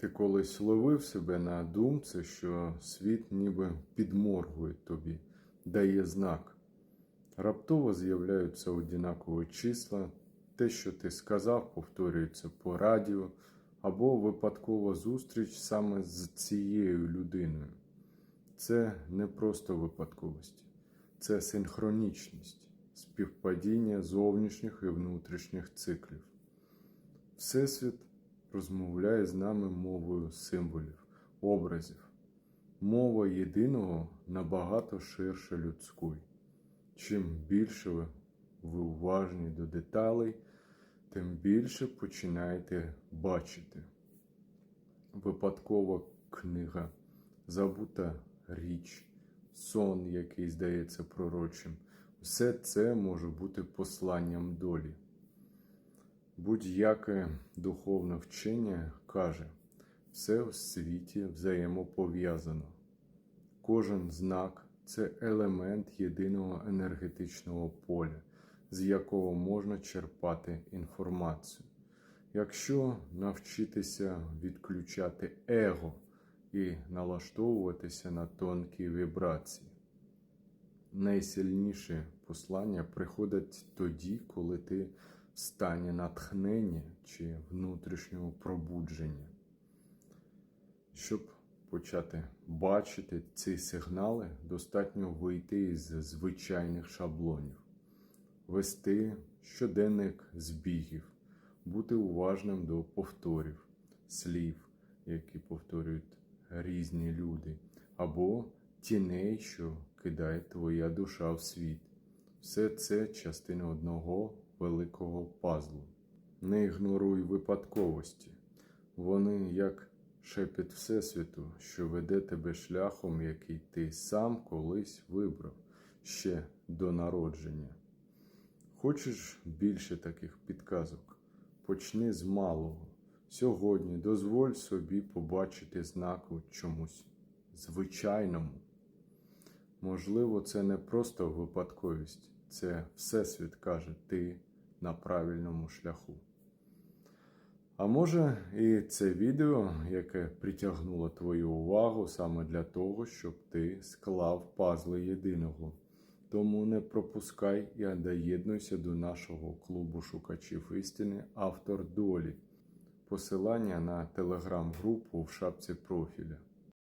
Ти колись ловив себе на думці, що світ ніби підморгує тобі, дає знак. Раптово з'являються однакові числа, те, що ти сказав, повторюється по радіо, або випадкова зустріч саме з цією людиною. Це не просто випадковості, це синхронічність, співпадіння зовнішніх і внутрішніх циклів. Всесвіт розмовляє з нами мовою символів, образів. Мова єдиного набагато ширше людської. Чим більше ви, уважні до деталей, тим більше починаєте бачити. Випадкова книга, забута річ, сон, який здається пророчим. Все це може бути посланням долі. Будь-яке духовне вчення каже, все в світі взаємопов'язано. Кожен знак це елемент єдиного енергетичного поля, з якого можна черпати інформацію. Якщо навчитися відключати его і налаштовуватися на тонкі вібрації, найсильніші послання приходять тоді, коли ти стані натхнення чи внутрішнього пробудження. Щоб почати бачити ці сигнали, достатньо вийти із звичайних шаблонів, вести щоденник збігів, бути уважним до повторів, слів, які повторюють різні люди, або тіней, що кидає твоя душа в світ. Все це частина одного великого пазлу. Не ігноруй випадковості. Вони як шепіт Всесвіту, що веде тебе шляхом, який ти сам колись вибрав ще до народження. Хочеш більше таких підказок? Почни з малого. Сьогодні дозволь собі побачити знак у чомусь звичайному. Можливо, це не просто випадковість, це Всесвіт каже, ти на правильному шляху. А може, і це відео, яке притягнуло твою увагу саме для того, щоб ти склав пазли єдиного. Тому не пропускай і доєднуйся до нашого клубу шукачів істини автор долі. Посилання на телеграм-групу в шапці профіля.